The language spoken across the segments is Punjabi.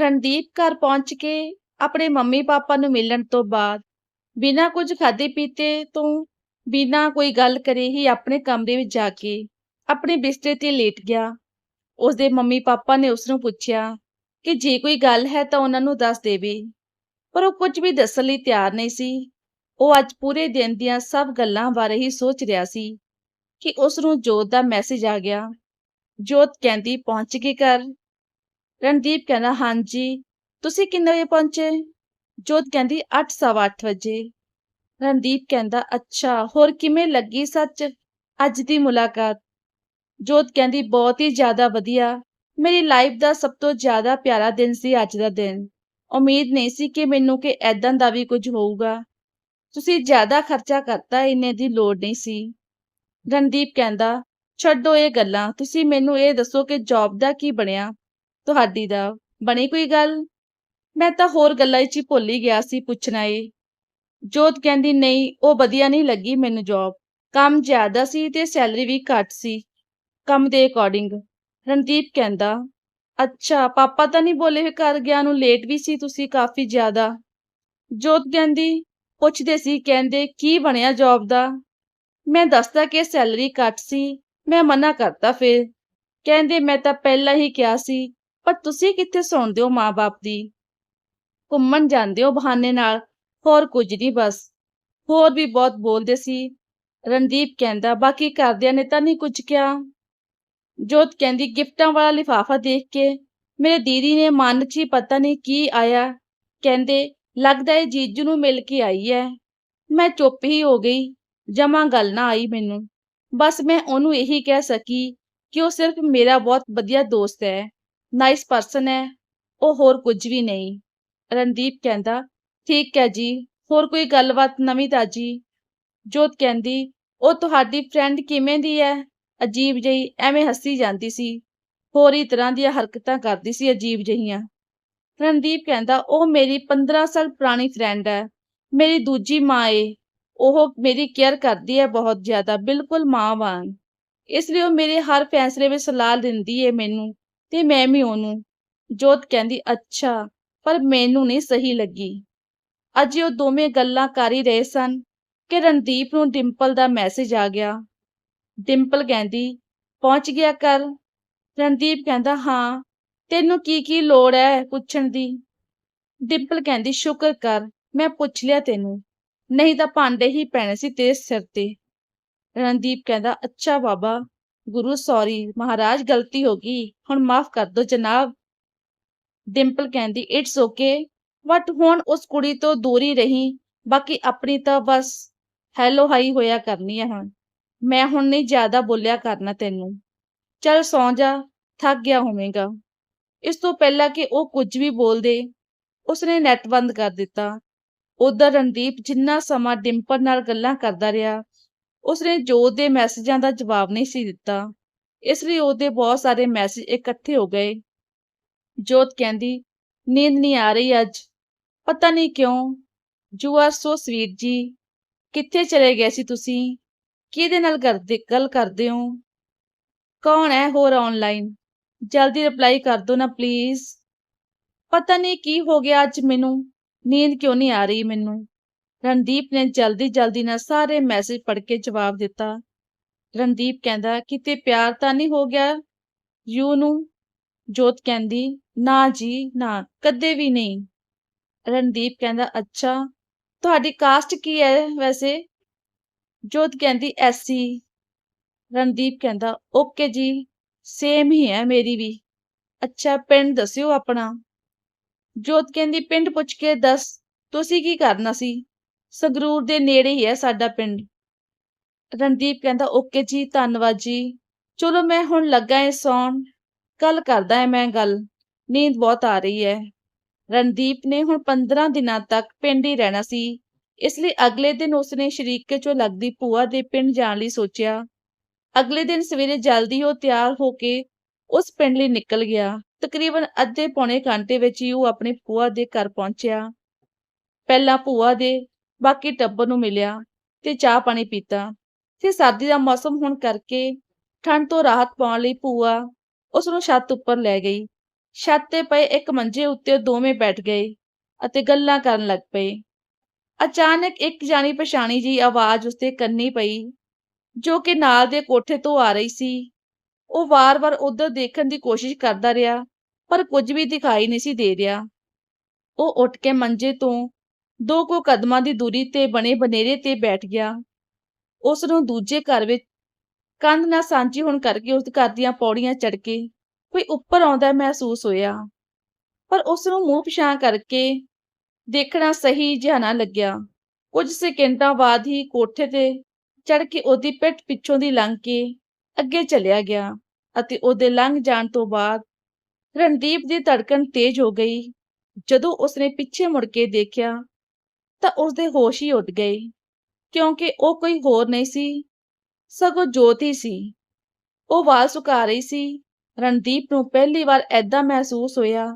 ਰਣਦੀਪ ਘਰ ਪਹੁੰਚ ਕੇ ਆਪਣੇ ਮੰਮੀ-ਪਾਪਾ ਨੂੰ ਮਿਲਣ ਤੋਂ ਬਾਅਦ ਬਿਨਾਂ ਕੁਝ ਖਾਧੇ-ਪੀਤੇ ਤੋਂ ਬਿਨਾਂ ਕੋਈ ਗੱਲ ਕਰੇ ਹੀ ਆਪਣੇ ਕਮਰੇ ਵਿੱਚ ਜਾ ਕੇ ਆਪਣੇ ਬਿਸਤਰੇ ਤੇ ਲੇਟ ਗਿਆ। ਉਸਦੇ ਮੰਮੀ-ਪਾਪਾ ਨੇ ਉਸਨੂੰ ਪੁੱਛਿਆ ਕਿ ਜੇ ਕੋਈ ਗੱਲ ਹੈ ਤਾਂ ਉਹਨਾਂ ਨੂੰ ਦੱਸ ਦੇਵੇ, ਪਰ ਉਹ ਕੁਝ ਵੀ ਦੱਸਣ ਲਈ ਤਿਆਰ ਨਹੀਂ ਸੀ। ਉਹ ਅੱਜ ਪੂਰੇ ਦਿਨ ਦੀਆਂ ਸਭ ਗੱਲਾਂ ਬਾਰੇ ਹੀ ਸੋਚ ਰਿਹਾ ਸੀ ਕਿ ਉਸਨੂੰ ਜੋਤ ਦਾ ਮੈਸੇਜ ਆ ਗਿਆ। ਜੋਤ ਕਹਿੰਦੀ ਪਹੁੰਚ ਗਈ ਘਰ? ਰਣਦੀਪ ਕਹਿੰਦਾ ਹਾਂਜੀ, ਤੁਸੀਂ ਕਿੰਨੇ ਵਜੇ ਪਹੁੰਚੇ? ਜੋਤ ਕਹਿੰਦੀ ਅੱਠ ਸਵਾ ਅੱਠ ਵਜੇ। ਰਣਦੀਪ ਕਹਿੰਦਾ ਅੱਛਾ, ਹੋਰ ਕਿਵੇਂ ਲੱਗੀ ਸੱਚ ਅੱਜ ਦੀ ਮੁਲਾਕਾਤ? ਜੋਤ ਕਹਿੰਦੀ ਬਹੁਤ ਹੀ ਜ਼ਿਆਦਾ ਵਧੀਆ। ਮੇਰੀ ਲਾਈਫ ਦਾ ਸਭ ਤੋਂ ਜ਼ਿਆਦਾ ਪਿਆਰਾ ਦਿਨ ਸੀ ਅੱਜ ਦਾ ਦਿਨ। ਉਮੀਦ ਨਹੀਂ ਸੀ ਕਿ ਮੈਨੂੰ ਕਿ ਏਦਾਂ ਦਾ ਵੀ ਕੁਝ ਹੋਊਗਾ। ਤੁਸੀਂ ਜ਼ਿਆਦਾ ਖਰਚਾ ਕਰਤਾ ਇੰਨੇ ਦੀ ਲੋੜ ਨਹੀਂ ਸੀ। ਰਣਦੀਪ ਕਹਿੰਦਾ ਛੱਡੋ ਇਹ ਗੱਲਾਂ ਤੁਸੀਂ ਮੈਨੂੰ ਇਹ ਦੱਸੋ ਕਿ ਜੌਬ ਦਾ ਕੀ ਬਣਿਆ ਤੁਹਾਡੀ ਦਾ। ਬਣੀ ਕੋਈ ਗੱਲ? ਮੈਂ ਤਾਂ ਹੋਰ ਗੱਲਾਂ 'ਚ ਹੀ ਭੁੱਲ ਹੀ ਗਿਆ ਸੀ ਪੁੱਛਣਾ ਏ ਜੋਤ ਕਹਿੰਦੀ, ਨਹੀਂ, ਉਹ ਵਧੀਆ ਨਹੀਂ ਲੱਗੀ ਮੈਨੂੰ ਜੌਬ ਕੰਮ ਜ਼ਿਆਦਾ ਸੀ ਤੇ ਸੈਲਰੀ ਵੀ ਘੱਟ ਸੀ। ਕੰਮ ਦੇ ਅਕੋਰਡਿੰਗ ਰਣਦੀਪ ਕਹਿੰਦਾ, ਅੱਛਾ, ਪਾਪਾ ਤਾਂ ਨਹੀਂ ਬੋਲੇ ਘਰ ਗਿਆ ਨੂੰ ਲੇਟ ਵੀ ਸੀ ਤੁਸੀਂ ਕਾਫੀ ਜ਼ਿਆਦਾ? ਜੋਤ ਕਹਿੰਦੀ, ਪੁੱਛਦੇ ਸੀ, ਕਹਿੰਦੇ, ਕੀ ਬਣਿਆ ਜੌਬ ਦਾ? ਮੈਂ ਦੱਸਦਾ ਕਿ ਸੈਲਰੀ ਘੱਟ ਸੀ। ਮੈਂ ਮਨਾ ਕਰਤਾ ਫਿਰ। ਕਹਿੰਦੇ, ਮੈਂ ਤਾਂ ਪਹਿਲਾਂ ਹੀ ਕਿਹਾ ਸੀ ਪਰ ਤੁਸੀਂ ਕਿੱਥੇ ਸੁਣਦੇ ਹੋ ਮਾਂ-ਬਾਪ ਦੀ? ਘੁੰਮਣ ਜਾਂਦੇ ਹੋ ਬਹਾਨੇ ਨਾਲ? ਹੋਰ ਕੁਝ ਨਹੀਂ ਬਸ। ਹੋਰ ਵੀ ਬਹੁਤ ਬੋਲਦੇ ਸੀ। ਰਣਦੀਪ ਕਹਿੰਦਾ, ਬਾਕੀ ਘਰਦਿਆਂ ਨੇ ਤਾਂ ਨਹੀਂ ਕੁਝ ਕਿਹਾ? ਜੋਤ ਕਹਿੰਦੀ, ਗਿਫਟਾਂ ਵਾਲਾ ਲਿਫਾਫਾ ਦੇਖ ਕੇ? ਮੇਰੇ ਦੀਦੀ ਨੇ ਮਨ 'ਚ ਹੀ ਪਤਾ ਨਹੀਂ ਕੀ ਆਇਆ। ਕਹਿੰਦੇ, ਲੱਗਦਾ ਏ ਜੀਜੂ ਨੂੰ ਮਿਲ ਕੇ ਆਈ ਹੈ ਮੈਂ ਚੁੱਪ ਹੀ ਹੋ ਗਈ। ਜਮਾਂ ਗੱਲ ਨਾ ਆਈ ਮੈਨੂੰ। ਬਸ ਮੈਂ ਉਹਨੂੰ ਇਹੀ ਕਹਿ ਸਕੀ ਕਿ ਉਹ ਸਿਰਫ ਮੇਰਾ ਬਹੁਤ ਵਧੀਆ ਦੋਸਤ ਹੈ ਨਾਈਸ ਪਰਸਨ ਹੈ, ਉਹ ਹੋਰ ਕੁਝ ਵੀ ਨਹੀਂ। ਰਣਦੀਪ ਕਹਿੰਦਾ, ਠੀਕ ਹੈ ਜੀ, ਹੋਰ ਕੋਈ ਗੱਲਬਾਤ ਨਵੀਂ ਤਾਜੀ? ਜੋਤ ਕਹਿੰਦੀ, ਉਹ ਤੁਹਾਡੀ ਫਰੈਂਡ ਕਿਵੇਂ ਦੀ ਹੈ? ਅਜੀਬ ਜਿਹੀ ਐਵੇਂ ਹੱਸੀ ਜਾਂਦੀ ਸੀ। ਹੋਰ ਹੀ ਤਰ੍ਹਾਂ ਦੀਆਂ ਹਰਕਤਾਂ ਕਰਦੀ ਸੀ ਅਜੀਬ ਜਿਹੀਆਂ। ਰਣਦੀਪ ਕਹਿੰਦਾ, ਉਹ ਮੇਰੀ 15 ਸਾਲ ਪੁਰਾਣੀ ਫਰੈਂਡ ਹੈ, ਮੇਰੀ ਦੂਜੀ ਮਾਂ ਏ। ਉਹ ਮੇਰੀ ਕੇਅਰ ਕਰਦੀ ਹੈ ਬਹੁਤ ਜ਼ਿਆਦਾ, ਬਿਲਕੁਲ ਮਾਂ ਵਾਂਗ। ਇਸ ਲਈ ਉਹ ਮੇਰੇ ਹਰ ਫੈਸਲੇ ਵਿੱਚ ਸਲਾਹ ਦਿੰਦੀ ਏ ਮੈਨੂੰ। ਤੇ ਮੈਂ ਵੀ ਉਹਨੂੰ। ਜੋਤ ਕਹਿੰਦੀ, ਅੱਛਾ, ਪਰ ਮੈਨੂੰ ਨਹੀਂ ਸਹੀ ਲੱਗੀ। ਅੱਜ ਉਹ ਦੋਵੇਂ ਗੱਲਾਂ ਕਰ ਹੀ ਰਹੇ ਸਨ ਕਿ ਰਣਦੀਪ ਨੂੰ ਡਿੰਪਲ ਦਾ ਮੈਸੇਜ ਆ ਗਿਆ। ਡਿੰਪਲ ਕਹਿੰਦੀ, ਪਹੁੰਚ ਗਿਆ ਕਰ। ਰਣਦੀਪ ਕਹਿੰਦਾ, ਹਾਂ, ਤੈਨੂੰ ਕੀ ਕੀ ਲੋੜ ਹੈ ਪੁੱਛਣ ਦੀ? ਡਿੰਪਲ ਕਹਿੰਦੀ, ਸ਼ੁਕਰ ਕਰ, ਮੈਂ ਪੁੱਛ ਲਿਆ ਤੈਨੂੰ। ਨਹੀਂ ਤਾਂ ਭਾਂਡੇ ਹੀ ਪੈਣੇ ਸੀ ਤੇਰੇ ਸਿਰ ਤੇ। ਰਣਦੀਪ ਕਹਿੰਦਾ, ਅੱਛਾ ਬਾਬਾ ਗੁਰੂ ਸੌਰੀ, ਮਹਾਰਾਜ ਗਲਤੀ ਹੋ ਗਈ, ਹੁਣ ਮਾਫ ਕਰ ਦਿਓ ਜਨਾਬ। ਡਿੰਪਲ ਕਹਿੰਦੀ ਇਟਸ ਓਕੇ ਬਟ ਹੁਣ ਉਸ ਕੁੜੀ ਤੋਂ ਦੂਰੀ ਰਹੀ, ਬਾਕੀ ਆਪਣੀ ਤਾਂ ਬਸ ਹੈਲੋ ਹਾਈ ਹੋਇਆ ਕਰਨੀ ਹੈ ਹੁਣ। ਮੈਂ ਹੁਣ ਨਹੀਂ ਜ਼ਿਆਦਾ ਬੋਲਿਆ ਕਰਨਾ ਤੈਨੂੰ। ਚੱਲ ਸੌਂ ਜਾ, ਥੱਕ ਗਿਆ ਹੋਵੇਂਗਾ। ਇਸ ਤੋਂ ਪਹਿਲਾਂ ਕਿ ਉਹ ਕੁਝ ਵੀ ਬੋਲਦੇ, ਉਸਨੇ ਨੈਟ ਬੰਦ ਕਰ ਦਿੱਤਾ। ਉਧਰ ਰਣਦੀਪ ਜਿੰਨਾ ਸਮਾਂ ਡਿੰਪਲ ਨਾਲ ਗੱਲਾਂ ਕਰਦਾ ਰਿਹਾ ਉਸਨੇ ਜੋਤ ਦੇ ਮੈਸੇਜਾਂ ਦਾ ਜਵਾਬ ਨਹੀਂ ਸੀ ਦਿੱਤਾ। ਇਸ ਲਈ ਉਹਦੇ ਬਹੁਤ ਸਾਰੇ ਮੈਸੇਜ ਇਕੱਠੇ ਹੋ ਗਏ। ਜੋਤ ਕਹਿੰਦੀ, ਨੀਂਦ ਨਹੀਂ ਆ ਰਹੀ ਅੱਜ। ਪਤਾ ਨਹੀਂ ਕਿਉਂ। ਯੂ ਆਰ ਸੋ ਸਵੀਟ ਜੀ, ਕਿੱਥੇ ਚਲੇ ਗਏ ਸੀ ਤੁਸੀਂ? ਕਿਹਦੇ ਨਾਲ ਕਰਦੇ, ਗੱਲ ਕਰਦੇ ਹੋ? ਕੌਣ ਹੈ ਹੋਰ ਆਨਲਾਈਨ ਜਲਦੀ ਰਿਪਲਾਈ ਕਰ ਦਿਓ ਨਾ ਪਲੀਜ਼ ਪਤਾ ਨਹੀਂ ਕੀ ਹੋ ਗਿਆ ਅੱਜ ਮੈਨੂੰ। ਨੀਂਦ ਕਿਉਂ ਨਹੀਂ ਆ ਰਹੀ ਮੈਨੂੰ? ਰਣਦੀਪ ਨੇ ਜਲਦੀ ਜਲਦੀ ਨਾਲ ਸਾਰੇ ਮੈਸੇਜ ਪੜ੍ਹ ਕੇ ਜਵਾਬ ਦਿੱਤਾ। ਰਣਦੀਪ ਕਹਿੰਦਾ, ਕਿਤੇ ਪਿਆਰ ਤਾਂ ਨਹੀਂ ਹੋ ਗਿਆ ਯੂ ਨੂੰ? ਜੋਤ ਕਹਿੰਦੀ, ਨਾ ਜੀ, ਨਾ, ਕਦੇ ਵੀ ਨਹੀਂ। ਰਣਦੀਪ ਕਹਿੰਦਾ, ਅੱਛਾ, ਤੁਹਾਡੀ ਕਾਸਟ ਕੀ ਹੈ ਵੈਸੇ? ਜੋਤ ਕਹਿੰਦੀ, ਐਸੀ ਰਣਦੀਪ ਕਹਿੰਦਾ, ਓਕੇ ਜੀ ਸੇਮ ਹੀ ਹੈ ਮੇਰੀ ਵੀ। ਅੱਛਾ, ਪਿੰਡ ਦੱਸਿਓ ਆਪਣਾ? ਜੋਤ ਕਹਿੰਦੀ, ਪਿੰਡ ਪੁੱਛ ਕੇ ਦੱਸ, ਤੁਸੀਂ ਕੀ ਕਰਨਾ ਸੀ? ਸੰਗਰੂਰ ਦੇ ਨੇੜੇ ਹੀ ਹੈ ਸਾਡਾ ਪਿੰਡ। ਰਣਦੀਪ ਕਹਿੰਦਾ, ਓਕੇ ਜੀ, ਧੰਨਵਾਦ ਜੀ। ਚਲੋ ਮੈਂ ਹੁਣ ਲੱਗਾ ਏ ਸੌਣ। ਕੱਲ ਕਰਦਾ ਹੈ ਮੈਂ ਗੱਲ। ਨੀਂਦ ਬਹੁਤ ਆ ਰਹੀ ਹੈ। ਰਣਦੀਪ ਨੇ ਹੁਣ 15 ਦਿਨਾਂ ਤੱਕ ਪਿੰਡ ਹੀ ਰਹਿਣਾ ਸੀ। ਇਸ ਲਈ ਅਗਲੇ ਦਿਨ ਉਸਨੇ ਸ਼ਰੀਕੇ ਚੋਂ ਲੱਗਦੀ ਭੂਆ ਦੇ ਪਿੰਡ ਜਾਣ ਲਈ ਸੋਚਿਆ। ਅਗਲੇ ਦਿਨ ਸਵੇਰੇ ਜਲਦੀ ਉਹ ਤਿਆਰ ਹੋ ਕੇ ਉਸ ਪਿੰਡ ਲਈ ਨਿਕਲ ਗਿਆ। ਤਕਰੀਬਨ ਅੱਧੇ ਪੌਣੇ ਘੰਟੇ ਵਿੱਚ ਹੀ ਉਹ ਆਪਣੇ ਭੂਆ ਦੇ ਘਰ ਪਹੁੰਚਿਆ। ਪਹਿਲਾਂ ਭੂਆ ਦੇ ਬਾਕੀ ਟੱਬਰ ਨੂੰ ਮਿਲਿਆ ਤੇ ਚਾਹ ਪਾਣੀ ਪੀਤਾ। ਤੇ ਸਰਦੀ ਦਾ ਮੌਸਮ ਹੋਣ ਕਰਕੇ ਠੰਡ ਤੋਂ ਰਾਹਤ ਪਾਉਣ ਲਈ ਭੂਆ ਉਸ ਨੂੰ ਛੱਤ ਉੱਪਰ ਲੈ ਗਈ। ਛੱਤ ਤੇ ਪਏ ਇੱਕ ਮੰਜੇ ਉੱਤੇ ਦੋਵੇਂ ਬੈਠ ਗਏ ਅਤੇ ਗੱਲਾਂ ਕਰਨ ਲੱਗ ਪਏ। ਅਚਾਨਕ ਇੱਕ ਜਾਣੀ ਪਛਾਣੀ ਜੀ ਆਵਾਜ਼ ਉਸਦੇ ਕੰਨੀ ਪਈ, ਜੋ ਕਿ ਨਾਲ ਦੇ ਕੋਠੇ ਤੋਂ ਆ ਰਹੀ ਸੀ। ਉਹ ਵਾਰ-ਵਾਰ ਉਧਰ ਦੇਖਣ ਦੀ ਕੋਸ਼ਿਸ਼ ਕਰਦਾ ਰਿਹਾ, ਪਰ ਕੁਝ ਵੀ ਦਿਖਾਈ ਨਹੀਂ ਸੀ ਦੇ ਰਿਹਾ। ਉਹ ਉੱਠ ਕੇ ਮੰਜੇ ਤੋਂ ਦੋ ਕੋ ਕਦਮਾਂ ਦੀ ਦੂਰੀ ਤੇ ਬਣੇ ਬਨੇਰੇ ਤੇ ਬੈਠ ਗਿਆ। ਉਸ ਨੂੰ ਦੂਜੇ ਘਰ ਵਿੱਚ ਕੰਧ ਨਾਲ ਸਾਂਝੀ ਹੋਣ ਕਰਕੇ ਉਸ ਘਰ ਦੀਆਂ ਪੌੜੀਆਂ ਚੜ੍ਹ ਕੇ ਕੋਈ ਉੱਪਰ ਆਉਂਦਾ ਮਹਿਸੂਸ ਹੋਇਆ। ਪਰ ਉਸ ਨੂੰ ਮੂੰਹ ਪਿਛਾਂ ਕਰਕੇ ਦੇਖਣਾ ਸਹੀ ਜਿਹਾ ਨਾ ਲੱਗਿਆ। ਕੁਝ ਸਕਿੰਟਾਂ ਬਾਅਦ ਹੀ ਕੋਠੇ ਤੇ ਚੜ੍ਹ ਕੇ ਉਹਦੀ ਪਿੱਠ ਪਿੱਛੋਂ ਦੀ ਲੰਘ ਕੇ ਅੱਗੇ ਚਲਿਆ ਗਿਆ ਅਤੇ ਉਹਦੇ ਲੰਘ ਜਾਣ ਤੋਂ ਬਾਅਦ ਰਣਦੀਪ ਦੀ ਧੜਕਣ ਤੇਜ਼ ਹੋ ਗਈ। ਜਦੋਂ ਉਸਨੇ ਪਿੱਛੇ ਮੁੜ ਕੇ ਦੇਖਿਆ ਤਾਂ ਉਸਦੇ ਹੋਸ਼ ਹੀ ਉੱਡ ਗਏ, ਕਿਉਂਕਿ ਉਹ ਕੋਈ ਹੋਰ ਨਹੀਂ ਸੀ, ਸਗੋਂ ਜੋਤ ਹੀ ਸੀ। ਉਹ ਵਾਲ ਸੁਕਾ ਰਹੀ ਸੀ। ਰਣਦੀਪ ਨੂੰ ਪਹਿਲੀ ਵਾਰ ਐਦਾਂ ਮਹਿਸੂਸ ਹੋਇਆ,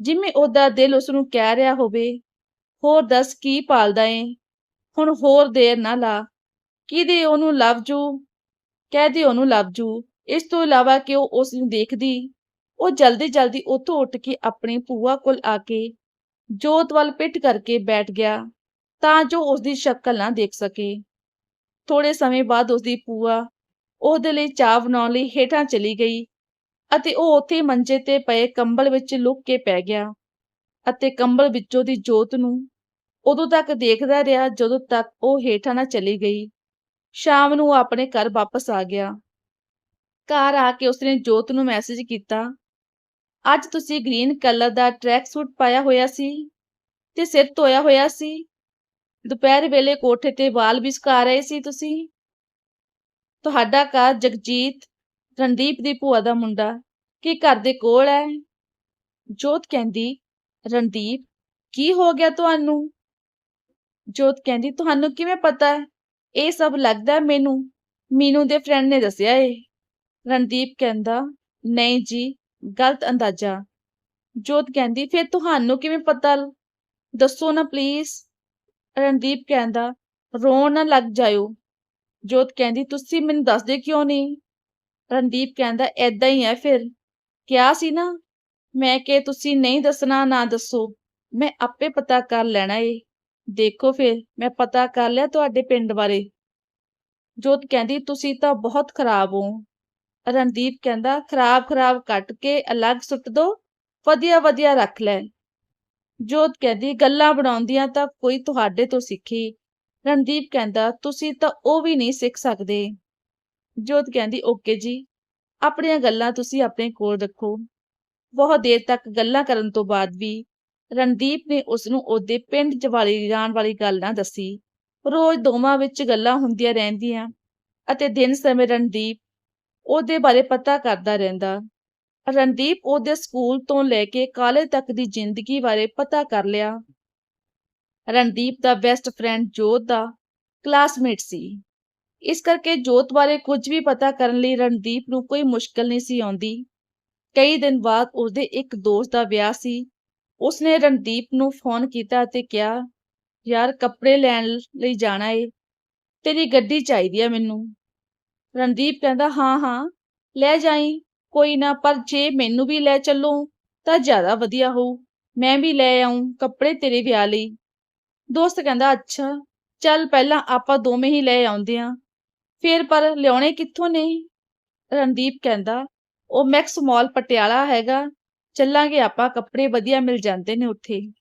ਜਿਵੇਂ ਉਹਦਾ ਦਿਲ ਉਸ ਨੂੰ ਕਹਿ ਰਿਹਾ ਹੋਵੇ, ਹੋਰ ਦੱਸ ਕੀ ਪਾਲਦਾ ਏ? ਹੁਣ ਹੋਰ ਦੇਰ ਨਾ ਲਾ। ਕਿਹਦੇ ਉਹਨੂੰ ਲਵ ਜੂ? ਕਹਿ ਦੇ ਉਹਨੂੰ ਲਵ ਇਸ ਤੋਂ ਇਲਾਵਾ ਕਿ ਉਹ ਉਸ ਨੂੰ ਦੇਖਦੀ? ਉਹ ਜਲਦੀ ਜਲਦੀ ਉੱਥੋਂ ਉੱਠ ਕੇ ਆਪਣੀ ਭੂਆ ਕੋਲ ਆ ਕੇ ਜੋਤ ਵੱਲ ਪਿੱਟ ਕਰਕੇ ਬੈਠ ਗਿਆ। ਤਾਂ ਜੋ ਉਸ ਦੀ ਸ਼ਕਲ ਨਾ ਦੇਖ ਸਕੇ। ਥੋੜੇ ਸਮੇਂ ਬਾਅਦ ਉਸ ਦੀ ਭੂਆ ਉਹਦੇ ਲਈ ਚਾਹ ਬਣਾਉਣ ਲਈ ਹੇਠਾਂ ਚਲੀ ਗਈ ਅਤੇ ਉਹ ਉੱਥੇ ਮੰਜੇ ਤੇ ਪਏ ਕੰਬਲ ਵਿੱਚ ਲੁੱਕ ਕੇ ਪੈ ਗਿਆ ਅਤੇ ਕੰਬਲ ਵਿੱਚੋਂ ਦੀ ਜੋਤ ਨੂੰ ਉਦੋਂ ਤੱਕ ਦੇਖਦਾ ਰਿਹਾ ਜਦੋਂ ਤੱਕ ਉਹ ਹੇਠਾਂ ਨਾ ਚਲੀ ਗਈ। ਸ਼ਾਮ ਨੂੰ ਉਹ ਆਪਣੇ ਘਰ ਵਾਪਸ ਆ ਗਿਆ। ਘਰ ਆ ਕੇ ਉਸਨੇ ਜੋਤ ਨੂੰ ਮੈਸੇਜ ਕੀਤਾ, ਅੱਜ ਤੁਸੀਂ ਗ੍ਰੀਨ ਕਲਰ ਦਾ ਟਰੈਕ ਸੂਟ ਪਾਇਆ ਹੋਇਆ ਸੀ ਤੇ ਸਿਰ ਧੋਇਆ ਹੋਇਆ ਸੀ ਦੁਪਹਿਰ ਵੇਲੇ ਕੋਠੇ ਤੇ ਵਾਲ ਵਿਸਕਾ ਰਹੇ ਸੀ ਤੁਸੀਂ? ਤੁਹਾਡਾ ਘਰ ਜਗਜੀਤ ਰਣਦੀਪ ਦੀ ਭੂਆ ਦਾ ਮੁੰਡਾ ਕੀ ਘਰ ਦੇ ਕੋਲ ਹੈ? ਜੋਤ ਕਹਿੰਦੀ, ਰਣਦੀਪ, ਕੀ ਹੋ ਗਿਆ ਤੁਹਾਨੂੰ? ਜੋਤ ਕਹਿੰਦੀ, ਤੁਹਾਨੂੰ ਕਿਵੇਂ ਪਤਾ? ਹੈ ਇਹ ਸਭ ਲੱਗਦਾ ਮੈਨੂੰ। ਮੀਨੂ ਦੇ ਫਰੈਂਡ ਨੇ ਦੱਸਿਆ ਏ ਰਣਦੀਪ ਕਹਿੰਦਾ, ਨਹੀਂ ਜੀ, ਗਲਤ ਅੰਦਾਜ਼ਾ। ਜੋਤ ਕਹਿੰਦੀ, ਫਿਰ ਤੁਹਾਨੂੰ ਕਿਵੇਂ ਪਤਾ? ਦੱਸੋ ਨਾ ਪਲੀਜ਼ ਰਣਦੀਪ ਕਹਿੰਦਾ, ਰੋਣ ਨਾ ਲੱਗ ਜਾਇਓ। ਜੋਤ ਕਹਿੰਦੀ, ਤੁਸੀਂ ਮੈਨੂੰ ਦੱਸਦੇ ਕਿਉਂ ਨਹੀਂ? ਰਣਦੀਪ ਕਹਿੰਦਾ ਐਦਾਂ ਹੀ ਹੈ ਫਿਰ। ਕਿਹਾ ਸੀ ਨਾ, ਮੈਂ ਕਿ ਤੁਸੀਂ ਨਹੀਂ ਦੱਸਣਾ, ਨਾ ਦੱਸੋ। ਮੈਂ ਆਪੇ ਪਤਾ ਕਰ ਲੈਣਾ ਏ। ਦੇਖੋ ਫਿਰ, ਮੈਂ ਪਤਾ ਕਰ ਲਿਆ ਤੁਹਾਡੇ ਪਿੰਡ ਬਾਰੇ। ਜੋਤ ਕਹਿੰਦੀ, ਤੁਸੀਂ ਤਾਂ ਬਹੁਤ ਖਰਾਬ ਹੋ। ਰਣਦੀਪ ਕਹਿੰਦਾ ਖਰਾਬ ਖਰਾਬ ਕੱਟ ਕੇ ਅਲੱਗ ਸੁੱਟ ਦੋ ਵਧੀਆ ਵਧੀਆ ਰੱਖ ਲੈ। ਜੋਤ ਕਹਿੰਦੀ, ਗੱਲਾਂ ਬਣਾਉਂਦੀਆਂ ਤਾਂ ਕੋਈ ਤੁਹਾਡੇ ਤੋਂ ਸਿੱਖੀ। ਰਣਦੀਪ ਕਹਿੰਦਾ, ਤੁਸੀਂ ਤਾਂ ਉਹ ਵੀ ਨਹੀਂ ਸਿੱਖ ਸਕਦੇ। ਜੋਤ ਕਹਿੰਦੀ, ਓਕੇ ਜੀ, ਆਪਣੀਆਂ ਗੱਲਾਂ ਤੁਸੀਂ ਆਪਣੇ ਕੋਲ ਰੱਖੋ। ਬਹੁਤ ਦੇਰ ਤੱਕ ਗੱਲਾਂ ਕਰਨ ਤੋਂ ਬਾਅਦ ਵੀ ਰਣਦੀਪ ਨੇ ਉਸ ਨੂੰ ਉਹਦੇ ਪਿੰਡ ਜਵਾਲੀ ਜਾਣ ਵਾਲੀ ਗੱਲ ਨਾ ਦੱਸੀ। ਰੋਜ਼ ਦੋਵਾਂ ਵਿੱਚ ਗੱਲਾਂ ਹੁੰਦੀਆਂ ਰਹਿੰਦੀਆਂ ਅਤੇ ਦਿਨ ਸਮੇਂ ਰਣਦੀਪ ਉਹਦੇ ਬਾਰੇ ਪਤਾ ਕਰਦਾ ਰਹਿੰਦਾ। ਰਣਦੀਪ ਉਹਦੇ ਸਕੂਲ ਤੋਂ ਲੈ ਕੇ ਕਾਲਜ ਤੱਕ ਦੀ ਜ਼ਿੰਦਗੀ ਬਾਰੇ ਪਤਾ ਕਰ ਲਿਆ। ਰਣਦੀਪ ਦਾ ਬੈਸਟ ਫਰੈਂਡ ਜੋਤ ਦਾ ਕਲਾਸਮੇਟ ਸੀ। ਇਸ ਕਰਕੇ ਜੋਤ ਬਾਰੇ ਕੁਝ ਵੀ ਪਤਾ ਕਰਨ ਲਈ ਰਣਦੀਪ ਨੂੰ ਕੋਈ ਮੁਸ਼ਕਲ ਨਹੀਂ ਸੀ ਆਉਂਦੀ। ਕਈ ਦਿਨ ਬਾਅਦ ਉਸਦੇ ਇੱਕ ਦੋਸਤ ਦਾ ਵਿਆਹ ਸੀ। ਉਸਨੇ ਰਣਦੀਪ ਨੂੰ ਫੋਨ ਕੀਤਾ ਅਤੇ ਕਿਹਾ, ਯਾਰ, ਕੱਪੜੇ ਲੈਣ ਲਈ ਜਾਣਾ ਏ। ਤੇਰੀ ਗੱਡੀ ਚਾਹੀਦੀ ਆ ਮੈਨੂੰ। ਰਣਦੀਪ ਕਹਿੰਦਾ, ਹਾਂ ਹਾਂ, ਲੈ ਜਾਈ। ਕੋਈ ਨਾ, ਪਰ ਜੇ ਮੈਨੂੰ ਵੀ ਲੈ ਚੱਲੋ, ਤਾਂ ਜ਼ਿਆਦਾ ਵਧੀਆ ਹੋਊ। ਮੈਂ ਵੀ ਲੈ ਆਉਂ ਕੱਪੜੇ ਤੇਰੇ ਵਿਆਹ ਲਈ। ਦੋਸਤ ਕਹਿੰਦਾ, ਅੱਛਾ, ਚੱਲ ਪਹਿਲਾਂ ਆਪਾਂ ਦੋਵੇਂ ਹੀ ਲੈ ਆਉਂਦੇ ਆਂ। ਫਿਰ ਪਰ ਲਿਆਉਣੇ ਕਿੱਥੋਂ ਨੇ? ਰਣਦੀਪ ਕਹਿੰਦਾ, ਉਹ ਮੈਕਸ ਮਾਲ ਪਟਿਆਲਾ ਹੈਗਾ, ਚੱਲਾਂਗੇ ਆਪਾਂ, ਕੱਪੜੇ ਵਧੀਆ ਮਿਲ ਜਾਂਦੇ ਨੇ ਉੱਥੇ।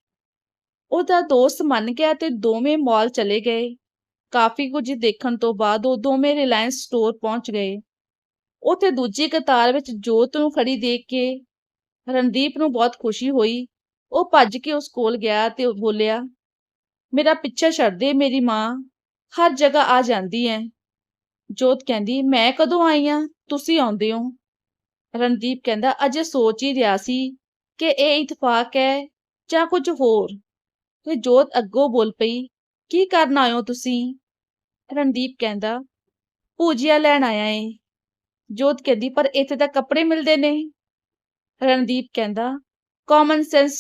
ਉਹਦਾ ਦੋਸਤ ਮੰਨ ਗਿਆ ਤੇ ਦੋਵੇਂ ਮਾਲ ਚਲੇ ਗਏ। ਕਾਫੀ ਕੁਝ ਦੇਖਣ ਤੋਂ ਬਾਅਦ ਉਹ ਦੋਵੇਂ ਰਿਲਾਇੰਸ ਸਟੋਰ ਪਹੁੰਚ ਗਏ। ਉੱਥੇ ਦੂਜੀ ਕਤਾਰ ਵਿੱਚ ਜੋਤ ਨੂੰ ਖੜੀ ਦੇਖ ਕੇ ਰਣਦੀਪ ਨੂੰ ਬਹੁਤ ਖੁਸ਼ੀ ਹੋਈ। ਉਹ ਭੱਜ ਕੇ ਉਸ ਕੋਲ ਗਿਆ ਤੇ ਬੋਲਿਆ, ਮੇਰਾ ਪਿੱਛਾ ਛੱਡ ਦੇ ਮੇਰੀ ਮਾਂ, ਹਰ ਜਗ੍ਹਾ ਆ ਜਾਂਦੀ ਹੈ ਜੋਤ ਕਹਿੰਦੀ, ਮੈਂ ਕਦੋਂ ਆਈ ਆ? ਤੁਸੀਂ ਆਉਂਦੇ ਹੋ? ਰਣਦੀਪ ਕਹਿੰਦਾ, ਅਜੇ ਸੋਚ ਹੀ ਰਿਹਾ ਸੀ ਕਿ ਇਹ ਇਤਫਾਕ ਹੈ ਜਾਂ ਕੁਝ ਹੋਰ? ਤੇ ਜੋਤ ਅੱਗੋਂ ਬੋਲ ਪਈ, ਕੀ ਕਰਨ ਆਇਓ ਤੁਸੀਂ? ਰਣਦੀਪ ਕਹਿੰਦਾ, ਭੂਜੀਆ ਲੈਣ ਆਇਆ ਏ। ਜੋਤ ਕਹਿੰਦੀ, ਪਰ ਇੱਥੇ ਤਾਂ ਕੱਪੜੇ ਮਿਲਦੇ ਨੇ ਰਣਦੀਪ ਕਹਿੰਦਾ ਕਾਮਨ ਸੈਂਸ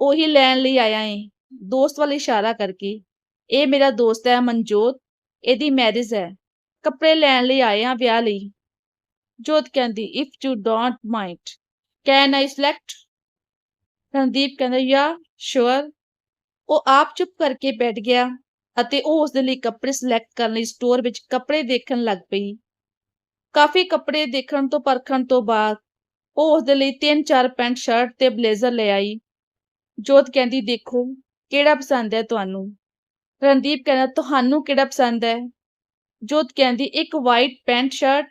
ਉਹੀ ਲੈਣ ਲਈ ਆਇਆ ਏ। ਦੋਸਤ ਵੱਲ ਇਸ਼ਾਰਾ ਕਰਕੇ, ਇਹ ਮੇਰਾ ਦੋਸਤ ਹੈ ਮਨਜੋਤ, ਇਹਦੀ ਮੈਰਿਜ ਹੈ। ਕੱਪੜੇ ਲੈਣ ਲਈ ਆਏ ਆ ਵਿਆਹ ਲਈ। ਜੋਤ ਕਹਿੰਦੀ if you don't mind can I select Randeep ਕਹਿੰਦਾ ਯਾ ਸ਼ੋਰ ਉਹ ਆਪ ਚੁੱਪ ਕਰਕੇ ਬੈਠ ਗਿਆ ਅਤੇ ਉਹ ਉਸ ਦੇ ਲਈ ਕੱਪੜੇ ਸਿਲੈਕਟ ਕਰਨ ਲਈ ਸਟੋਰ ਵਿੱਚ ਕੱਪੜੇ ਦੇਖਣ ਲੱਗ ਪਈ। ਕਾਫੀ ਕੱਪੜੇ ਦੇਖਣ ਤੋਂ, ਪਰਖਣ ਤੋਂ ਬਾਅਦ ਉਹ ਉਸ ਦੇ ਲਈ ਤਿੰਨ ਚਾਰ ਪੈਂਟ ਸ਼ਰਟ ਤੇ ਬਲੇਜ਼ਰ ਲੈ ਆਈ। ਜੋਤ ਕਹਿੰਦੀ, ਦੇਖੋ, ਕਿਹੜਾ ਪਸੰਦ ਹੈ ਤੁਹਾਨੂੰ? ਰਣਦੀਪ ਕਹਿੰਦਾ, ਤੁਹਾਨੂੰ ਕਿਹੜਾ ਪਸੰਦ ਹੈ? ਜੋਤ ਕਹਿੰਦੀ, ਇੱਕ ਵਾਈਟ ਪੈਂਟ ਸ਼ਰਟ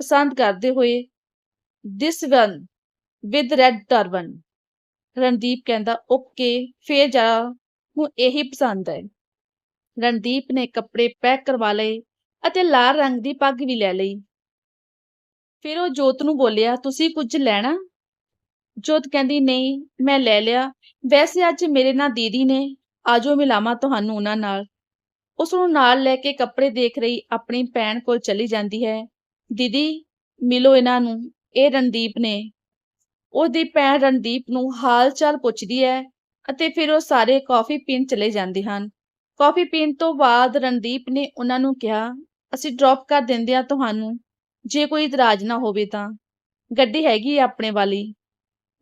ਪਸੰਦ ਕਰਦੇ ਹੋਏ this one with red turban Randeep ਕਹਿੰਦਾ, ਓਕੇ, ਫੇਰ ਜਾ ਨੂੰ ਇਹੀ ਪਸੰਦ ਹੈ। ਰਣਦੀਪ ਨੇ ਕੱਪੜੇ ਪੈਕ ਕਰਵਾ ਲਏ ਅਤੇ ਲਾਲ ਰੰਗ ਦੀ ਪੱਗ ਵੀ ਲੈ ਲਈ। ਫਿਰ ਉਹ ਜੋਤ ਨੂੰ ਬੋਲਿਆ, ਤੁਸੀਂ ਕੁਝ ਲੈਣਾ? ਜੋਤ ਕਹਿੰਦੀ, ਨਹੀਂ, ਮੈਂ ਲੈ ਲਿਆ। ਵੈਸੇ ਅੱਜ ਮੇਰੇ ਨਾਲ ਦੀਦੀ ਨੇ, ਆਜੋ ਮਿਲਾਵਾਂ ਤੁਹਾਨੂੰ ਉਹਨਾਂ ਨਾਲ। ਉਸ ਨੂੰ ਨਾਲ ਲੈ ਕੇ ਕੱਪੜੇ ਦੇਖ ਰਹੀ ਆਪਣੀ ਭੈਣ ਕੋਲ ਚਲੀ ਜਾਂਦੀ ਹੈ। ਦੀਦੀ, ਮਿਲੋ ਇਹਨਾਂ ਨੂੰ, ਇਹ ਰਣਦੀਪ ਨੇ। ਉਹਦੀ ਭੈਣ ਰਣਦੀਪ ਨੂੰ ਹਾਲ ਚਾਲ ਪੁੱਛਦੀ ਹੈ ਅਤੇ ਫਿਰ ਉਹ ਸਾਰੇ ਕਾਫੀ ਪੀਣ ਚਲੇ ਜਾਂਦੇ ਹਨ। ਕਾਫੀ ਪੀਣ ਤੋਂ ਬਾਅਦ ਰਣਦੀਪ ਨੇ ਉਹਨਾਂ ਨੂੰ ਕਿਹਾ, ਅਸੀਂ ਡ੍ਰੌਪ ਕਰ ਦਿੰਦੇ ਆ ਤੁਹਾਨੂੰ। ਜੇ ਕੋਈ ਇਤਰਾਜ਼ ਨਾ ਹੋਵੇ ਤਾਂ। ਗੱਡੀ ਹੈਗੀ ਆ ਆਪਣੇ ਵਾਲੀ।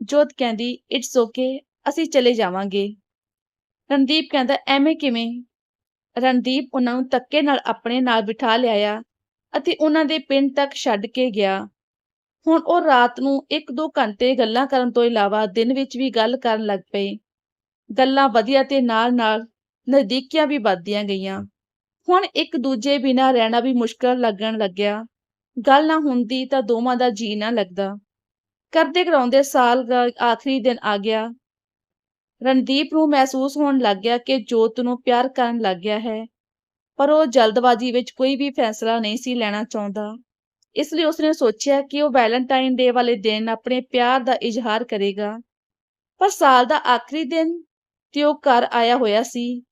ਜੋਤ ਕਹਿੰਦੀ ਇਟਸ ਓਕੇ ਅਸੀਂ ਚਲੇ ਜਾਵਾਂਗੇ। ਰਣਦੀਪ ਕਹਿੰਦਾ, ਐਵੇਂ ਕਿਵੇਂ? ਰਣਦੀਪ ਉਹਨਾਂ ਨੂੰ ਧੱਕੇ ਨਾਲ ਆਪਣੇ ਨਾਲ ਬਿਠਾ ਲਿਆਇਆ ਅਤੇ ਉਹਨਾਂ ਦੇ ਪਿੰਡ ਤੱਕ ਛੱਡ ਕੇ ਗਿਆ। ਹੁਣ ਉਹ ਰਾਤ ਨੂੰ 1-2 ਘੰਟੇ ਗੱਲਾਂ ਕਰਨ ਤੋਂ ਇਲਾਵਾ ਦਿਨ ਵਿੱਚ ਵੀ ਗੱਲ ਕਰਨ ਲੱਗ ਪਏ। ਗੱਲਾਂ ਵਧੀਆ ਤੇ ਨਾਲ-ਨਾਲ ਨਜ਼ਦੀਕੀਆਂ ਵੀ ਵੱਧਦੀਆਂ ਗਈਆਂ। ਹੁਣ ਇੱਕ ਦੂਜੇ ਬਿਨਾਂ ਰਹਿਣਾ ਵੀ ਮੁਸ਼ਕਲ ਲੱਗਣ ਲੱਗਿਆ। ਗੱਲ ਨਾ ਹੁੰਦੀ ਤਾਂ ਦੋਵਾਂ ਦਾ ਜੀ ਨਾ ਲੱਗਦਾ। ਕਰਦੇ ਕਰਾਉਂਦੇ ਸਾਲ ਦਾ ਆਖਰੀ ਦਿਨ ਆ ਗਿਆ। ਰਣਦੀਪ ਨੂੰ ਮਹਿਸੂਸ ਹੋਣ ਲੱਗ ਗਿਆ ਕਿ ਜੋਤ ਨੂੰ ਪਿਆਰ ਕਰਨ ਲੱਗ ਗਿਆ ਹੈ, ਪਰ ਉਹ ਜਲਦਬਾਜ਼ੀ ਵਿੱਚ ਕੋਈ ਵੀ ਫੈਸਲਾ ਨਹੀਂ ਸੀ ਲੈਣਾ ਚਾਹੁੰਦਾ। ਇਸ ਲਈ ਉਸਨੇ ਸੋਚਿਆ ਕਿ ਉਹ ਵੈਲੈਂਟਾਈਨ ਡੇ ਵਾਲੇ ਦਿਨ ਆਪਣੇ ਪਿਆਰ ਦਾ ਇਜ਼ਹਾਰ ਕਰੇਗਾ। ਪਰ ਸਾਲ ਦਾ ਆਖਰੀ ਦਿਨ ਤੇ ਉਹ ਘਰ ਆਇਆ ਹੋਇਆ ਸੀ।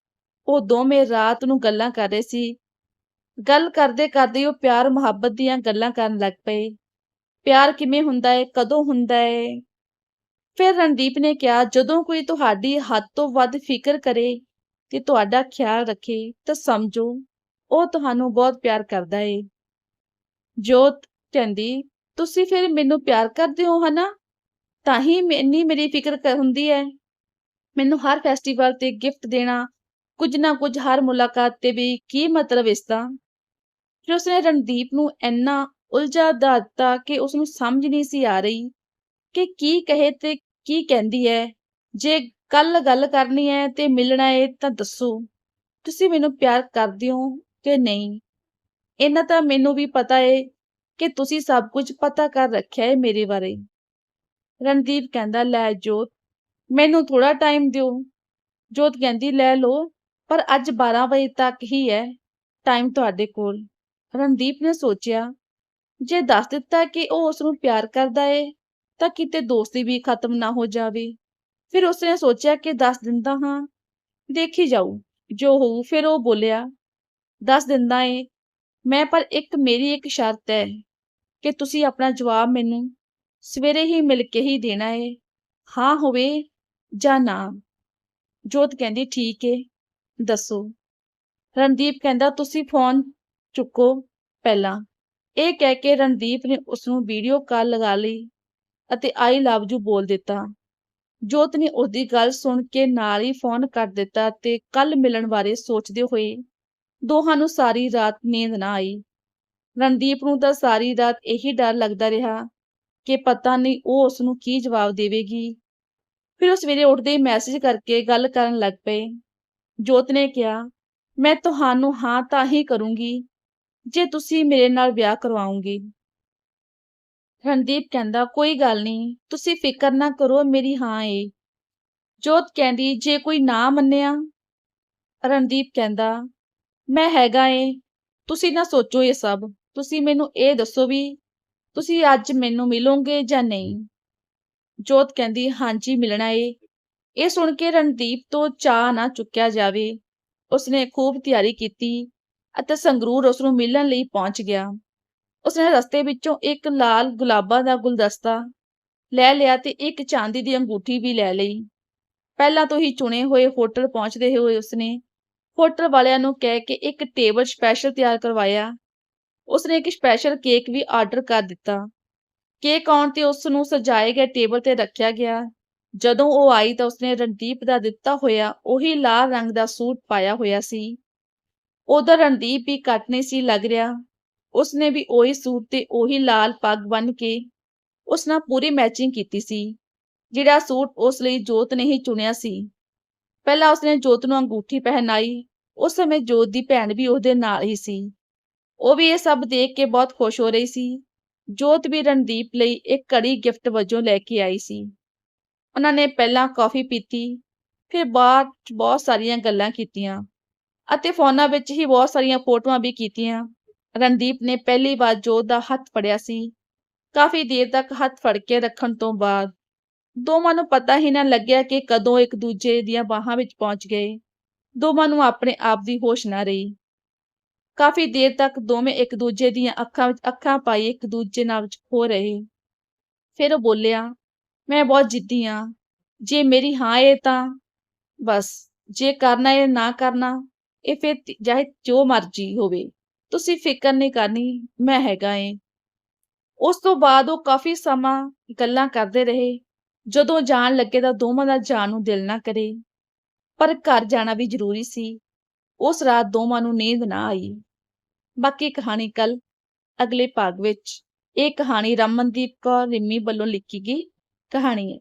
ਉਹ ਦੋਵੇਂ ਰਾਤ ਨੂੰ ਗੱਲਾਂ ਕਰ ਰਹੇ ਸੀ। ਗੱਲ ਕਰਦੇ ਕਰਦੇ ਉਹ ਪਿਆਰ, ਮੁਹੱਬਤ ਦੀਆਂ ਗੱਲਾਂ ਕਰਨ ਲੱਗ ਪਏ। ਪਿਆਰ ਕਿਵੇਂ ਹੁੰਦਾ ਹੈ ਕਦੋਂ ਹੁੰਦਾ ਹੈ ਫਿਰ ਰਣਦੀਪ ਨੇ ਕਿਹਾ, ਜਦੋਂ ਕੋਈ ਤੁਹਾਡੀ ਹੱਦ ਤੋਂ ਵੱਧ ਫਿਕਰ ਕਰੇ ਤੇ ਤੁਹਾਡਾ ਖਿਆਲ ਰੱਖੇ ਤਾਂ ਸਮਝੋ, ਉਹ ਤੁਹਾਨੂੰ ਬਹੁਤ ਪਿਆਰ ਕਰਦਾ ਏ। ਜੋਤ ਕਹਿੰਦੀ ਤੁਸੀਂ ਫਿਰ ਮੈਨੂੰ ਪਿਆਰ ਕਰਦੇ ਹੋ, ਹਨਾ? ਤਾਂ ਹੀ ਇੰਨੀ ਮੇਰੀ ਫਿਕਰ ਹੁੰਦੀ ਹੈ ਮੈਨੂੰ ਹਰ ਫੈਸਟੀਵਲ ਤੇ ਗਿਫਟ ਦੇਣਾ, ਕੁਝ ਨਾ ਕੁਝ ਹਰ ਮੁਲਾਕਾਤ ਤੇ ਵੀ ਕੀ ਮਤਲਬ ਇਸ ਦਾ? ਫਿਰ ਉਸਨੇ ਰਣਦੀਪ ਨੂੰ ਇੰਨਾ ਉਲਝਾ ਦਿੱਤਾ ਕਿ ਉਸ ਨੂੰ ਸਮਝ ਨਹੀਂ ਸੀ ਆ ਰਹੀ ਕਿ ਕੀ ਕਹੇ ਤੇ ਕੀ ਕਹਿੰਦੀ ਹੈ। ਜੇ ਕੱਲ ਗੱਲ ਕਰਨੀ ਹੈ ਤੇ ਮਿਲਣਾ ਹੈ ਤਾਂ ਦੱਸੋ। ਤੁਸੀਂ ਮੈਨੂੰ ਪਿਆਰ ਕਰਦੇ ਹੋ ਕਿ ਨਹੀਂ? ਇਹਨਾਂ ਤਾਂ ਮੈਨੂੰ ਵੀ ਪਤਾ ਹੈ ਕਿ ਤੁਸੀਂ ਸਭ ਕੁਝ ਪਤਾ ਕਰ ਰੱਖਿਆ ਹੈ ਮੇਰੇ ਬਾਰੇ। ਰਣਦੀਪ ਕਹਿੰਦਾ, ਲੈ ਜੋਤ, ਮੈਨੂੰ ਥੋੜਾ ਟਾਈਮ ਦਿਓ। ਜੋਤ ਕਹਿੰਦੀ, ਲੈ ਲਓ, ਪਰ ਅੱਜ 12 ਵਜੇ ਤੱਕ ਹੀ ਹੈ ਟਾਈਮ ਤੁਹਾਡੇ ਕੋਲ। ਰਣਦੀਪ ਨੇ ਸੋਚਿਆ, ਜੇ ਦੱਸ ਦਿੱਤਾ ਕਿ ਉਹ ਉਸ ਨੂੰ ਪਿਆਰ ਕਰਦਾ ਏ, ਤਾਂ ਕਿਤੇ ਦੋਸਤੀ ਵੀ ਖਤਮ ਨਾ ਹੋ ਜਾਵੇ। ਫਿਰ ਉਸਨੇ ਸੋਚਿਆ ਕਿ ਦੱਸ ਦਿੰਦਾ ਹਾਂ, ਦੇਖੀ ਜਾਊ, ਜੋ ਹੋਊ ਫਿਰ ਉਹ ਬੋਲਿਆ, ਦੱਸ ਦਿੰਦਾ ਏ, ਮੈਂ ਪਰ ਇੱਕ ਮੇਰੀ ਇੱਕ ਸ਼ਰਤ ਹੈ, ਕਿ ਤੁਸੀਂ ਆਪਣਾ ਜਵਾਬ ਮੈਨੂੰ ਸਵੇਰੇ ਹੀ ਮਿਲ ਕੇ ਹੀ ਦੇਣਾ ਏ, ਹਾਂ ਹੋਵੇ ਜਾਂ ਨਾ। ਜੋਤ ਕਹਿੰਦੀ, ਠੀਕ ਏ, ਦੱਸੋ। ਰਣਦੀਪ ਕਹਿੰਦਾ, ਤੁਸੀਂ ਫੋਨ ਚੁੱਕੋ ਪਹਿਲਾਂ। ਇਹ ਕਹਿ ਕੇ ਰਣਦੀਪ ਨੇ ਉਸ ਨੂੰ ਵੀਡੀਓ ਕਾਲ ਲਗਾ ਲਈ ਅਤੇ ਆਈ ਲਵ ਯੂ ਬੋਲ ਦਿੱਤਾ। ਜੋਤ ਨੇ ਉਹਦੀ ਗੱਲ ਸੁਣ ਕੇ ਨਾਲ ਹੀ ਫੋਨ ਕਰ ਦਿੱਤਾ ਤੇ ਕੱਲ ਮਿਲਣ ਬਾਰੇ ਸੋਚਦੇ ਹੋਏ ਦੋਹਾਂ ਨੂੰ ਸਾਰੀ ਰਾਤ ਨੀਂਦ ਨਾ ਆਈ। ਰਣਦੀਪ ਨੂੰ ਤਾਂ ਸਾਰੀ ਰਾਤ ਇਹੀ ਡਰ ਲੱਗਦਾ ਰਿਹਾ ਕਿ ਪਤਾ ਨਹੀਂ ਉਹ ਉਸ ਨੂੰ ਕੀ ਜਵਾਬ ਦੇਵੇਗੀ। ਫਿਰ ਉਹ ਸਵੇਰੇ ਉੱਠਦੇ ਹੀ ਮੈਸੇਜ ਕਰਕੇ ਗੱਲ ਕਰਨ ਲੱਗ ਪਏ। ਜੋਤ ਨੇ ਕਿਹਾ, ਮੈਂ ਤੁਹਾਨੂੰ ਹਾਂ ਤਾਂ ਹੀ ਕਰੂੰਗੀ ਜੇ ਤੁਸੀਂ ਮੇਰੇ ਨਾਲ ਵਿਆਹ ਕਰਵਾਉਂਗੇ। ਰਣਦੀਪ ਕਹਿੰਦਾ, ਕੋਈ ਗੱਲ ਨਹੀਂ, ਤੁਸੀਂ ਫਿਕਰ ਨਾ ਕਰੋ, ਮੇਰੀ ਹਾਂ ਏ। ਜੋਤ ਕਹਿੰਦੀ, ਜੇ ਕੋਈ ਨਾ ਮੰਨਿਆ? ਰਣਦੀਪ ਕਹਿੰਦਾ, ਮੈਂ ਹੈਗਾ ਏ। ਤੁਸੀਂ ਨਾ ਸੋਚੋ ਇਹ ਸਭ। ਤੁਸੀਂ ਮੈਨੂੰ ਇਹ ਦੱਸੋ ਵੀ ਤੁਸੀਂ ਅੱਜ ਮੈਨੂੰ ਮਿਲੋਗੇ ਜਾਂ ਨਹੀਂ? ਜੋਤ ਕਹਿੰਦੀ, ਹਾਂਜੀ, ਮਿਲਣਾ ਏ। ਇਹ ਸੁਣ ਕੇ ਰਣਦੀਪ ਤੋਂ ਚਾਹ ਨਾ ਚੁੱਕਿਆ ਜਾਵੇ। ਉਸਨੇ ਖੂਬ ਤਿਆਰੀ ਕੀਤੀ। ਅਤੇ ਸੰਗਰੂਰ ਉਸ ਨੂੰ ਮਿਲਣ ਲਈ ਪਹੁੰਚ ਗਿਆ। ਉਸਨੇ ਰਸਤੇ ਵਿੱਚੋਂ ਇੱਕ ਲਾਲ ਗੁਲਾਬਾਂ ਦਾ ਗੁਲਦਸਤਾ ਲੈ ਲਿਆ ਤੇ ਇੱਕ ਚਾਂਦੀ ਦੀ ਅੰਗੂਠੀ ਵੀ ਲੈ ਲਈ। ਪਹਿਲਾਂ ਤੋਂ ਹੀ ਚੁਣੇ ਹੋਏ ਹੋਟਲ ਪਹੁੰਚਦੇ ਹੋਏ ਉਸਨੇ ਹੋਟਲ ਵਾਲਿਆਂ ਨੂੰ ਕਹਿ ਕੇ ਇੱਕ ਟੇਬਲ ਸਪੈਸ਼ਲ ਤਿਆਰ ਕਰਵਾਇਆ। ਉਸਨੇ ਇੱਕ ਸਪੈਸ਼ਲ ਕੇਕ ਵੀ ਆਰਡਰ ਕਰ ਦਿੱਤਾ। ਕੇਕ ਆਉਣ ਤੇ ਉਸ ਨੂੰ ਸਜਾਏ ਗਏ ਟੇਬਲ ਤੇ ਰੱਖਿਆ ਗਿਆ। ਜਦੋਂ ਉਹ ਆਈ ਤਾਂ ਉਸਨੇ ਰਣਦੀਪ ਦਾ ਦਿੱਤਾ ਹੋਇਆ ਉਹੀ ਲਾਲ ਰੰਗ ਦਾ ਸੂਟ ਪਾਇਆ ਹੋਇਆ ਸੀ। ਉਹਦਾ ਰਣਦੀਪ ਵੀ ਘੱਟ ਨਹੀਂ ਸੀ ਲੱਗ ਰਿਹਾ। ਉਸਨੇ ਵੀ ਉਹੀ ਸੂਟ ਤੇ ਉਹੀ ਲਾਲ ਪੱਗ ਬੰਨ੍ਹ ਕੇ ਉਸ ਨਾਲ ਪੂਰੀ ਮੈਚਿੰਗ ਕੀਤੀ ਸੀ, ਜਿਹੜਾ ਸੂਟ ਉਸ ਲਈ ਜੋਤ ਨੇ ਹੀ ਚੁਣਿਆ ਸੀ। ਪਹਿਲਾਂ ਉਸਨੇ ਜੋਤ ਨੂੰ ਅੰਗੂਠੀ ਪਹਿਨਾਈ, ਉਸ ਸਮੇਂ ਜੋਤ ਦੀ ਭੈਣ ਵੀ ਉਹਦੇ ਨਾਲ ਹੀ ਸੀ। ਉਹ ਵੀ ਇਹ ਸਭ ਦੇਖ ਕੇ ਬਹੁਤ ਖੁਸ਼ ਹੋ ਰਹੀ ਸੀ। ਜੋਤ ਵੀ ਰਣਦੀਪ ਲਈ ਇੱਕ ਘੜੀ ਗਿਫਟ ਵਜੋਂ ਲੈ ਕੇ ਆਈ ਸੀ। ਉਹਨਾਂ ਨੇ ਪਹਿਲਾਂ ਕੌਫੀ ਪੀਤੀ, ਫਿਰ ਬਾਅਦ 'ਚ ਬਹੁਤ ਸਾਰੀਆਂ ਗੱਲਾਂ ਕੀਤੀਆਂ। ਅਤੇ ਫੋਨਾਂ ਵਿੱਚ ਹੀ ਬਹੁਤ ਸਾਰੀਆਂ ਫੋਟੋਆਂ ਵੀ ਕੀਤੀਆਂ। ਰਣਦੀਪ ਨੇ ਪਹਿਲੀ ਵਾਰ ਜੋਤ ਦਾ ਹੱਥ ਫੜਿਆ ਸੀ। ਕਾਫੀ ਦੇਰ ਤੱਕ ਹੱਥ ਫੜ ਕੇ ਰੱਖਣ ਤੋਂ ਬਾਅਦ ਦੋਵਾਂ ਨੂੰ ਪਤਾ ਹੀ ਨਾ ਲੱਗਿਆ ਕਿ ਕਦੋਂ ਇੱਕ ਦੂਜੇ ਦੀਆਂ ਬਾਹਾਂ ਵਿੱਚ ਪਹੁੰਚ ਗਏ। ਦੋਵਾਂ ਨੂੰ ਆਪਣੇ ਆਪ ਦੀ ਹੋਸ਼ ਨਾ ਰਹੀ। ਕਾਫੀ ਦੇਰ ਤੱਕ ਦੋਵੇਂ ਇੱਕ ਦੂਜੇ ਦੀਆਂ ਅੱਖਾਂ ਵਿੱਚ ਅੱਖਾਂ ਪਾਈ ਇੱਕ ਦੂਜੇ ਨਾਲ ਵਿੱਚ ਹੋ ਰਹੇ। ਫਿਰ ਉਹ ਬੋਲਿਆ, ਮੈਂ ਬਹੁਤ ਜਿੱਦੀ ਹਾਂ ਜੇ ਮੇਰੀ ਹਾਂ ਏ ਤਾਂ, ਬਸ। ਜੇ ਕਰਨਾ ਏ ਨਾ ਕਰਨਾ ਇਹ ਫਿਰ ਚਾਹੇ ਜੋ ਮਰਜ਼ੀ ਹੋਵੇ, ਤੁਸੀਂ ਫਿਕਰ ਨਹੀਂ ਕਰਨੀ, ਮੈਂ ਹੈਗਾ ਏ। ਉਸ ਤੋਂ ਬਾਅਦ ਉਹ ਕਾਫੀ ਸਮਾਂ ਗੱਲਾਂ ਕਰਦੇ ਰਹੇ, ਜਦੋਂ ਜਾਣ ਲੱਗੇ ਤਾਂ ਦੋਵਾਂ ਦਾ ਜਾਣ ਨੂੰ ਦਿਲ ਨਾ ਕਰੇ, ਪਰ ਘਰ ਜਾਣਾ ਵੀ ਜ਼ਰੂਰੀ ਸੀ। ਉਸ ਰਾਤ ਦੋਵਾਂ ਨੂੰ ਨੀਂਦ ਨਾ ਆਈ। ਬਾਕੀ ਕਹਾਣੀ ਕੱਲ ਅਗਲੇ ਭਾਗ ਵਿੱਚ। ਇਹ ਕਹਾਣੀ ਰਮਨਦੀਪ ਕੌਰ ਰਿੰਮੀ ਵੱਲੋਂ ਲਿਖੀ ਗਈ ਕਹਾਣੀ ਹੈ।